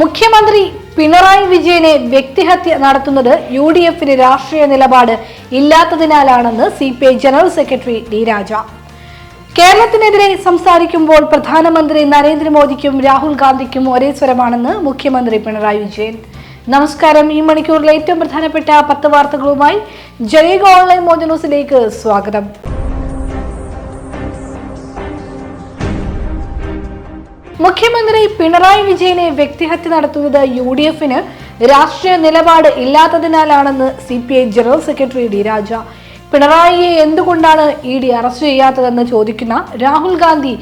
മുഖ്യമന്ത്രി പിണറായി വിജയനെ വ്യക്തിഹത്യ നടത്തുന്നത് യു ഡി എഫിന് രാഷ്ട്രീയ നിലപാട് ഇല്ലാത്തതിനാലാണെന്ന് C P I general secretary D Raja. കേരളത്തിനെതിരെ സംസാരിക്കുമ്പോൾ പ്രധാനമന്ത്രി നരേന്ദ്രമോദിക്കും രാഹുൽ ഗാന്ധിക്കും ഒരേ സ്വരമാണെന്ന് മുഖ്യമന്ത്രി പിണറായി വിജയൻ. നമസ്കാരം. ഈ മണിക്കൂറിലെ ഏറ്റവും പ്രധാനപ്പെട്ട പത്ത് വാർത്തകളുമായി ജനീക ഓൺലൈൻ മോജ ന്യൂസിലേക്ക് സ്വാഗതം. മുഖ്യമന്ത്രി പിണറായി വിജയനെ വ്യക്തിഹത്യ നടത്തുന്നത് യു ഡി എഫിന് രാഷ്ട്രീയ നിലപാട് ഇല്ലാത്തതിനാലാണെന്ന് C P I general secretary D Raja. പിണറായിയെ എന്തുകൊണ്ടാണ് ഇ ഡി അറസ്റ്റ് ചെയ്യാത്തതെന്ന് ചോദിക്കുന്ന രാഹുൽ ഗാന്ധി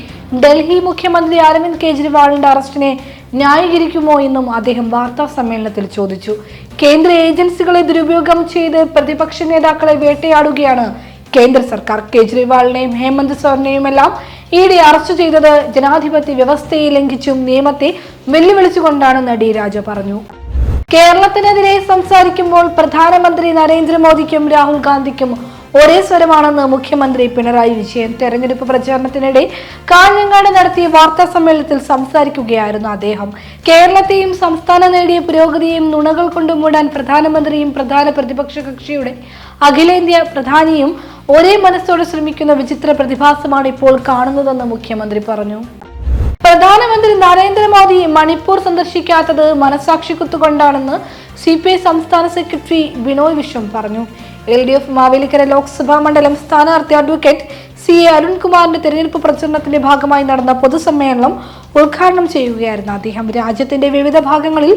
ഡൽഹി മുഖ്യമന്ത്രി അരവിന്ദ് കെജ്രിവാളിന്റെ അറസ്റ്റിനെ ന്യായീകരിക്കുമോ എന്നും അദ്ദേഹം വാർത്താ സമ്മേളനത്തിൽ ചോദിച്ചു. കേന്ദ്ര ഏജൻസികളെ ദുരുപയോഗം ചെയ്ത് പ്രതിപക്ഷ നേതാക്കളെ വേട്ടയാടുകയാണ് കേന്ദ്ര സർക്കാർ. കേജ്രിവാളിനെയും ഹേമന്ത് സോറിനെയും എല്ലാം ഇ ഡി അറസ്റ്റ് ചെയ്തത് ജനാധിപത്യ വ്യവസ്ഥയെ ലംഘിച്ചും നിയമത്തെ വെല്ലുവിളിച്ചുകൊണ്ടാണ് നടി രാജ പറഞ്ഞു. കേരളത്തിനെതിരെ സംസാരിക്കുമ്പോൾ പ്രധാനമന്ത്രി നരേന്ദ്രമോദിക്കും രാഹുൽ ഗാന്ധിക്കും ഒരേ സ്വരമാണെന്ന് മുഖ്യമന്ത്രി പിണറായി വിജയൻ തെരഞ്ഞെടുപ്പ് പ്രചാരണത്തിനിടെ കാഞ്ഞങ്ങാട് നടത്തിയ വാർത്താ സമ്മേളനത്തിൽ സംസാരിക്കുകയായിരുന്നു അദ്ദേഹം. കേരളത്തെയും സംസ്ഥാനം നേടിയ പുരോഗതിയെയും നുണകൾ കൊണ്ട് മൂടാൻ പ്രധാനമന്ത്രിയും പ്രധാന പ്രതിപക്ഷ കക്ഷിയുടെ അഖിലേന്ത്യാ പ്രധാനിയും ഒരേ മനസ്സോടെ ശ്രമിക്കുന്ന വിചിത്ര പ്രതിഭാസമാണ് ഇപ്പോൾ കാണുന്നതെന്ന് മുഖ്യമന്ത്രി പറഞ്ഞു. പ്രധാനമന്ത്രി നരേന്ദ്രമോദി മണിപ്പൂർ സന്ദർശിക്കാത്തത് മനസാക്ഷി കുത്തുകൊണ്ടാണെന്ന് സി പി ഐ സംസ്ഥാന സെക്രട്ടറി ബിനോയ് വിശ്വം പറഞ്ഞു. L D F Mavelikara Lok Sabha മണ്ഡലം സ്ഥാനാർത്ഥി അഡ്വക്കേറ്റ് സി എ അരുൺകുമാറിന്റെ തെരഞ്ഞെടുപ്പ് പ്രചരണത്തിന്റെ ഭാഗമായി നടന്ന പൊതുസമ്മേളനം ഉദ്ഘാടനം ചെയ്യുകയായിരുന്നു അദ്ദേഹം. രാജ്യത്തിന്റെ വിവിധ ഭാഗങ്ങളിൽ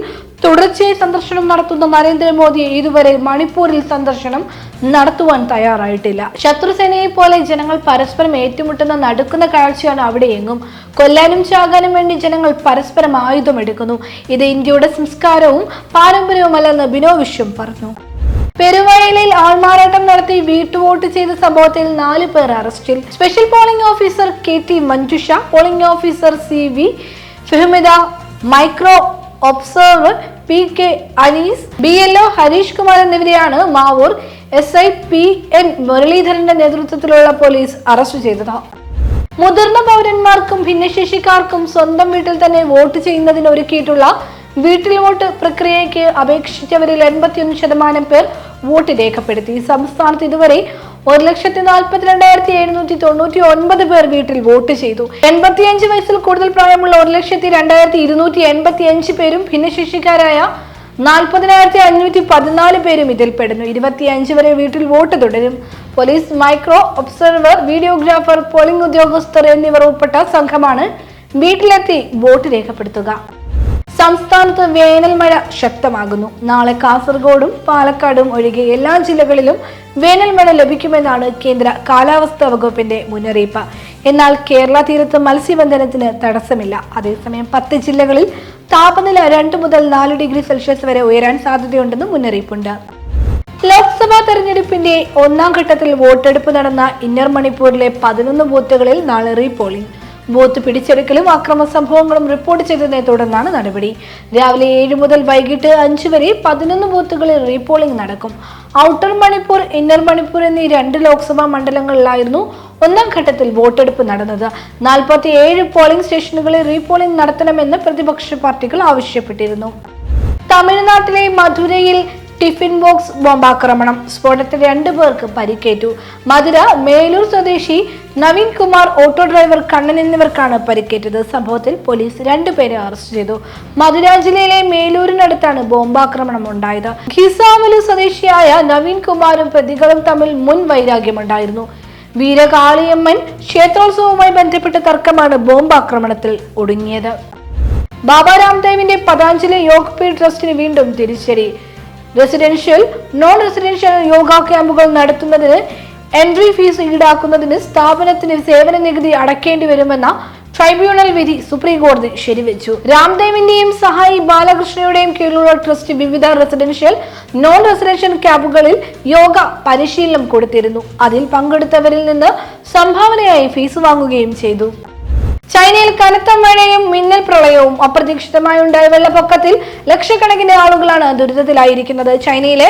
തുടർച്ചയായി സന്ദർശനം നടത്തുന്ന നരേന്ദ്രമോദി ഇതുവരെ മണിപ്പൂരിൽ സന്ദർശനം നടത്തുവാൻ തയ്യാറായിട്ടില്ല. ശത്രുസേനയെ പോലെ ജനങ്ങൾ പരസ്പരം ഏറ്റുമുട്ടുന്ന നടക്കുന്ന കാഴ്ചയാണ് അവിടെ എങ്ങും കൊല്ലാനും ചാകാനും വേണ്ടി ജനങ്ങൾ പരസ്പരം ആയുധമെടുക്കുന്നു. ഇത് ഇന്ത്യയുടെ സംസ്കാരവും പാരമ്പര്യവുമല്ലെന്ന് ബിനോ വിശ്വം പറഞ്ഞു. പെരുവഴയിലിൽ ആൾമാറാട്ടം നടത്തി വീട്ടുവോട്ട് ചെയ്ത സംഭവത്തിൽ നാല് പേർ അറസ്റ്റിൽ. Special polling officer K T Manjusha polling officer C V Fehmida micro observer P K Anees B L O Harish Kumar എന്നിവരെയാണ് Mavoor S I P N മുരളീധരന്റെ നേതൃത്വത്തിലുള്ള പോലീസ് അറസ്റ്റ് ചെയ്തത്. മുതിർന്ന പൗരന്മാർക്കും ഭിന്നശേഷിക്കാർക്കും സ്വന്തം വീട്ടിൽ തന്നെ വോട്ട് ചെയ്യുന്നതിന് ഒരുക്കിയിട്ടുള്ള വീട്ടിൽ വോട്ട് പ്രക്രിയയ്ക്ക് അപേക്ഷിച്ചവരിൽ എൺപത്തിയൊന്ന് ശതമാനം പേർ വോട്ട് രേഖപ്പെടുത്തി. സംസ്ഥാനത്ത് ഇതുവരെ ഒരു ലക്ഷത്തി നാൽപ്പത്തിരണ്ടായിരത്തി എഴുന്നൂറ്റി തൊണ്ണൂറ്റി ഒൻപത് പേർ വീട്ടിൽ വോട്ട് ചെയ്തു. എൺപത്തിയഞ്ച് വയസ്സിൽ കൂടുതൽ പ്രായമുള്ള ഒരു ലക്ഷത്തി രണ്ടായിരത്തി ഇരുന്നൂറ്റി എൺപത്തി അഞ്ച് പേരും ഭിന്നശേഷിക്കാരായ നാൽപ്പതിനായിരത്തി അഞ്ഞൂറ്റി പതിനാല് പേരും ഇതിൽപ്പെടുന്നു ഇരുപത്തിയഞ്ച് വരെ വീട്ടിൽ വോട്ട് തുടരും. Police micro observer videographer polling ഉദ്യോഗസ്ഥർ എന്നിവർ ഉൾപ്പെട്ട സംഘമാണ് വീട്ടിലെത്തി വോട്ട് രേഖപ്പെടുത്തുക. സംസ്ഥാനത്ത് വേനൽ മഴ ശക്തമാകുന്നു. നാളെ കാസർഗോഡും പാലക്കാടും ഒഴികെ എല്ലാ ജില്ലകളിലും വേനൽ മഴ ലഭിക്കുമെന്നാണ് കേന്ദ്ര കാലാവസ്ഥാ വകുപ്പിന്റെ മുന്നറിയിപ്പ്. എന്നാൽ കേരള തീരത്ത് മത്സ്യബന്ധനത്തിന് തടസ്സമില്ല. അതേസമയം പത്ത് ജില്ലകളിൽ താപനില രണ്ട് മുതൽ നാല് ഡിഗ്രി സെൽഷ്യസ് വരെ ഉയരാൻ സാധ്യതയുണ്ടെന്നും മുന്നറിയിപ്പുണ്ട്. ലോക്സഭാ തെരഞ്ഞെടുപ്പിന്റെ ഒന്നാം ഘട്ടത്തിൽ വോട്ടെടുപ്പ് നടന്ന ഇന്നർ മണിപ്പൂരിലെ പതിനൊന്ന് ബൂത്തുകളിൽ നാളെ റീപോളിംഗ്. ബൂത്ത് പിടിച്ചെടുക്കലും അക്രമ സംഭവങ്ങളും റിപ്പോർട്ട് ചെയ്തതിനെ തുടർന്നാണ് നടപടി. രാവിലെ ഏഴ് മുതൽ വൈകിട്ട് അഞ്ച് വരെ പതിനൊന്ന് ബൂത്തുകളിൽ റീപോളിംഗ് നടക്കും. ഔട്ടർ മണിപ്പൂർ ഇന്നർ മണിപ്പൂർ എന്നീ രണ്ട് ലോക്സഭാ മണ്ഡലങ്ങളിലായിരുന്നു ഒന്നാം ഘട്ടത്തിൽ വോട്ടെടുപ്പ് നടന്നത്. നാൽപ്പത്തി ഏഴ് പോളിംഗ് സ്റ്റേഷനുകളിൽ റീപോളിംഗ് നടത്തണമെന്ന് പ്രതിപക്ഷ പാർട്ടികൾ ആവശ്യപ്പെട്ടിരുന്നു. തമിഴ്നാട്ടിലെ മധുരയിൽ ടിഫിൻ ബോക്സ് ബോംബാക്രമണം. സ്ഫോടനത്തിൽ രണ്ടു പേർക്ക് പരിക്കേറ്റു. മധുര മേലൂർ സ്വദേശി നവീൻ കുമാർ ഓട്ടോ ഡ്രൈവർ കണ്ണൻ എന്നിവർക്കാണ് പരിക്കേറ്റത്. സംഭവത്തിൽ പോലീസ് രണ്ടുപേരെ അറസ്റ്റ് ചെയ്തു. മധുര ജില്ലയിലെ മേലൂരിനടുത്താണ് ബോംബാക്രമണം ഉണ്ടായത്. ഖിസാമലു സ്വദേശിയായ നവീൻ കുമാറും പ്രതികളും തമ്മിൽ മുൻ വൈരാഗ്യമുണ്ടായിരുന്നു. വീരകാളിയമ്മൻ ക്ഷേത്രോത്സവവുമായി ബന്ധപ്പെട്ട തർക്കമാണ് ബോംബാക്രമണത്തിൽ ഒടുങ്ങിയത്. ബാബാ രാംദേവിന്റെ പതാഞ്ജലി യോഗപീഠ് ട്രസ്റ്റിന് വീണ്ടും തിരിച്ചടി. റെസിഡൻഷ്യൽ നോൺ റെസിഡൻഷ്യൽ യോഗ ക്യാമ്പുകൾ നടത്തുന്നതിന് എൻട്രി ഫീസ് ഈടാക്കുന്നതിന് സ്ഥാപനത്തിന് സേവന നികുതി അടക്കേണ്ടി വരുമെന്ന ട്രൈബ്യൂണൽ വിധി സുപ്രീം കോടതി ശരിവെച്ചു. രാംദേവിന്റെയും സഹായി ബാലകൃഷ്ണയുടെയും കീഴിലുള്ള ട്രസ്റ്റ് വിവിധ റെസിഡൻഷ്യൽ നോൺ റെസിഡൻഷ്യൽ ക്യാമ്പുകളിൽ യോഗ പരിശീലനം കൊടുത്തിരുന്നു. അതിൽ പങ്കെടുത്തവരിൽ നിന്ന് സംഭാവനയായി ഫീസ് വാങ്ങുകയും ചെയ്തു. ചൈനയിൽ കനത്ത മഴയും മിന്നൽ പ്രളയവും അപ്രതീക്ഷിതമായി ഉണ്ടായ വെള്ളപ്പൊക്കത്തിൽ ലക്ഷക്കണക്കിന് ആളുകളാണ് ദുരിതത്തിലായിരിക്കുന്നത്. ചൈനയിലെ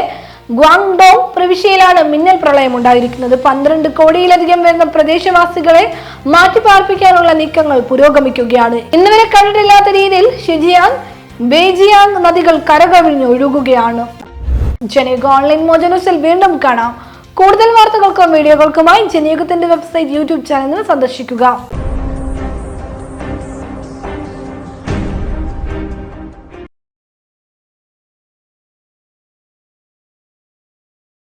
ഗ്വാങ്ഡോങ് പ്രവിശ്യയിലാണ് മിന്നൽ പ്രളയം ഉണ്ടായിരിക്കുന്നത്. പന്ത്രണ്ട് കോടിയിലധികം വരുന്ന പ്രദേശവാസികളെ മാറ്റിപ്പാർപ്പിക്കാനുള്ള നീക്കങ്ങൾ പുരോഗമിക്കുകയാണ്. ഇന്നുവരെ കണ്ടിട്ടില്ലാത്ത രീതിയിൽ ഷിജിയാങ് ബേജിയാങ് നദികൾ കരകവിഞ്ഞ് ഒഴുകുകയാണ്. ജനയുഗ ഓൺലൈൻ മോജനൂസിൽ വീണ്ടും കാണാം. കൂടുതൽ വാർത്തകൾക്കും വീഡിയോകൾക്കുമായി ജനയുഗത്തിന്റെ വെബ്സൈറ്റ് യൂട്യൂബ് ചാനൽ സന്ദർശിക്കുക.